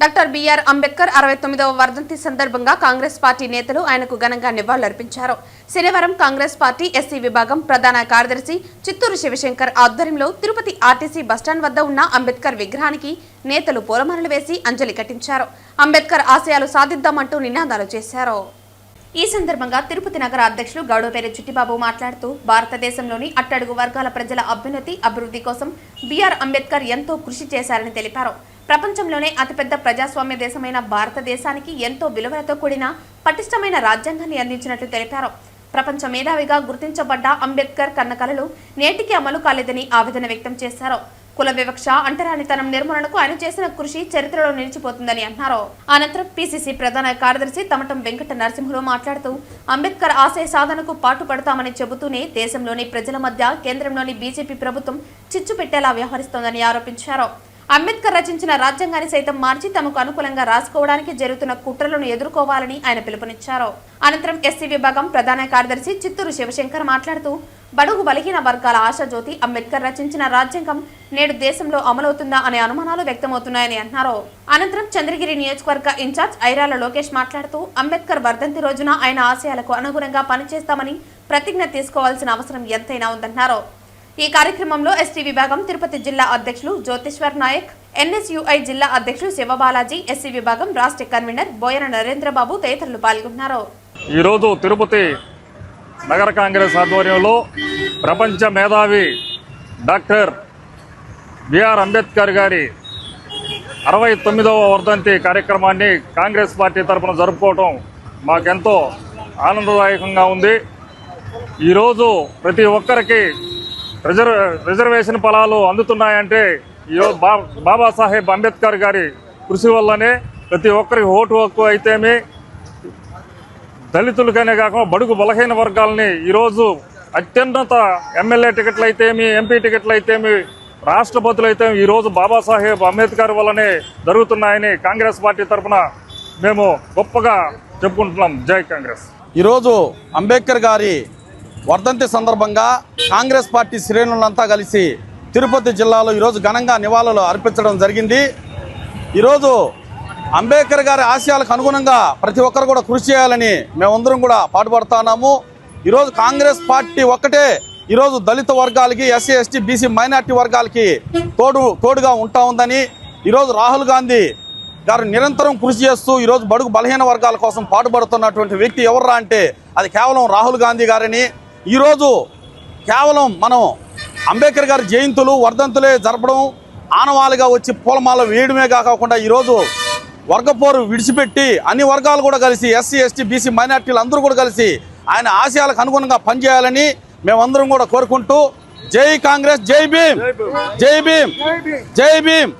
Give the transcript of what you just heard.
Doctor BR Ambedkar అరవై తొమ్మిదవ వర్ధంతి సందర్భంగా కాంగ్రెస్ పార్టీ నేతలు ఆయనకు ఘనంగా నివాళులర్పించారు. శనివారం కాంగ్రెస్ పార్టీ ఎస్సీ విభాగం ప్రధాన కార్యదర్శి చిత్తూరు శివశంకర్ ఆధ్వర్యంలో తిరుపతి ఆర్టీసీ బస్టాండ్ వద్ద ఉన్న అంబేద్కర్ విగ్రహానికి నేతలు పూలమాలలు వేసి అంజలి ఘటించారు అంబేద్కర్ ఆశయాలు సాధిద్దామంటూ నినాదాలు చేశారు. ఈ సందర్భంగా తిరుపతి నగర అధ్యక్షులు గౌడపేరి చిట్టిబాబు మాట్లాడుతూ భారతదేశంలోని అట్టడుగు వర్గాల ప్రజల అభ్యున్నతి అభివృద్ధి కోసం బీఆర్ అంబేద్కర్ ఎంతో కృషి చేశారని తెలిపారు. ప్రపంచంలోనే అతిపెద్ద ప్రజాస్వామ్య దేశమైన భారతదేశానికి ఎంతో విలువలతో కూడిన పటిష్టమైన రాజ్యాంగాన్ని అందించినట్లు తెలిపారు. ప్రపంచ మేధావిగా గుర్తించబడ్డ అంబేద్కర్ కన్న కలలు నేటికి అమలు కాలేదని ఆవేదన వ్యక్తం చేశారు. కుల వివక్ష అంటరానితనం నిర్మూలనకు ఆయన చేసిన కృషి చరిత్రలో నిలిచిపోతుందని అన్నారు. అనంతరం పిసిసి ప్రధాన కార్యదర్శి తమటం వెంకట నరసింహులు మాట్లాడుతూ అంబేద్కర్ ఆశయ సాధనకు పాటుపడతామని చెబుతూనే దేశంలోని ప్రజల మధ్య కేంద్రంలోని బీజేపీ ప్రభుత్వం చిచ్చు పెట్టేలా వ్యవహరిస్తోందని ఆరోపించారు. అంబేద్కర్ రచించిన రాజ్యాంగాన్ని సైతం మార్చి తమకు అనుకూలంగా రాసుకోవడానికి జరుగుతున్న కుట్రలను ఎదుర్కోవాలని ఆయన పిలుపునిచ్చారు. అనంతరం ఎస్సీ విభాగం ప్రధాన కార్యదర్శి చిత్తూరు శివశంకర్ మాట్లాడుతూ బడుగు బలహీన వర్గాల ఆశాజ్యోతి అంబేద్కర్ రచించిన రాజ్యాంగం నేడు దేశంలో అమలవుతుందా అనే అనుమానాలు వ్యక్తమవుతున్నాయని అన్నారు అనంతరం చంద్రగిరి నియోజకవర్గ ఇన్ఛార్జ్ ఐరాల లోకేష్ మాట్లాడుతూ అంబేద్కర్ వర్ధంతి రోజున ఆయన ఆశయాలకు అనుగుణంగా పనిచేస్తామని ప్రతిజ్ఞ తీసుకోవాల్సిన అవసరం ఎంతైనా ఉందన్నారు ఈ కార్యక్రమంలో ఎస్టీ విభాగం తిరుపతి జిల్లా అధ్యక్షులు జ్యోతిశ్వర్ నాయక్ ఎన్ఎస్యుఐ జిల్లా అధ్యక్షులు శివబాలాజీ ఎస్సీ విభాగం రాష్ట్ర కన్వీనర్ బోయన నరేంద్రబాబు తదితరులు పాల్గొన్నారు. ఈరోజు తిరుపతి నగర కాంగ్రెస్ ఆధ్వర్యంలో ప్రపంచ మేధావి డాక్టర్ బిఆర్ అంబేద్కర్ గారి అరవై తొమ్మిదవ వర్ధంతి కార్యక్రమాన్ని కాంగ్రెస్ పార్టీ తరఫున జరుపుకోవటం మాకెంతో ఆనందదాయకంగా ఉంది. ఈరోజు ప్రతి ఒక్కరికి రిజర్వ్ రిజర్వేషన్ ఫలాలు అందుతున్నాయంటే ఈరోజు బా బాబాసాహెబ్ అంబేద్కర్ గారి కృషి వల్లనే ప్రతి ఒక్కరికి ఓటు హక్కు అయితేమి దళితులకనే కాకుండా బడుగు బలహీన వర్గాలని ఈరోజు అత్యున్నత ఎమ్మెల్యే టికెట్లు అయితేమి ఎంపీ టికెట్లు అయితేమి రాష్ట్రపతులు అయితే ఈరోజు బాబాసాహెబ్ అంబేద్కర్ వల్లనే జరుగుతున్నాయని కాంగ్రెస్ పార్టీ తరఫున మేము గొప్పగా చెప్పుకుంటున్నాం. జై కాంగ్రెస్. ఈరోజు అంబేద్కర్ గారి వర్ధంతి సందర్భంగా కాంగ్రెస్ పార్టీ శ్రేణులంతా కలిసి తిరుపతి జిల్లాలో ఈరోజు ఘనంగా నివాళులు అర్పించడం జరిగింది. ఈరోజు అంబేద్కర్ గారి ఆశయాలకు అనుగుణంగా ప్రతి ఒక్కరు కూడా కృషి చేయాలని మేమందరం కూడా పాటుపడుతున్నాము ఈరోజు కాంగ్రెస్ పార్టీ ఒక్కటే ఈరోజు దళిత వర్గాలకి ఎస్సీ ఎస్టీ బీసీ మైనార్టీ వర్గాలకి తోడు తోడుగా ఉంటా ఉందని ఈరోజు రాహుల్ గాంధీ గారు నిరంతరం కృషి చేస్తూ ఈరోజు బడుగు బలహీన వర్గాల కోసం పాటుపడుతున్నటువంటి వ్యక్తి ఎవర్రా అంటే అది కేవలం రాహుల్ గాంధీ గారని ఈరోజు కేవలం మనం అంబేద్కర్ గారి జయంతులు వర్ధంతులే జరపడం ఆనవాలుగా వచ్చి పూలమాల వేయడమే కాకుండా ఈరోజు వర్గపోరు విడిచిపెట్టి అన్ని వర్గాలు కూడా కలిసి ఎస్సీ ఎస్టీ బీసీ మైనార్టీలు అందరూ కూడా కలిసి ఆయన ఆశయాలకు అనుగుణంగా పనిచేయాలని మేమందరం కూడా కోరుకుంటూ జై కాంగ్రెస్ జై భీమ్! జై భీమ్! జై భీమ్!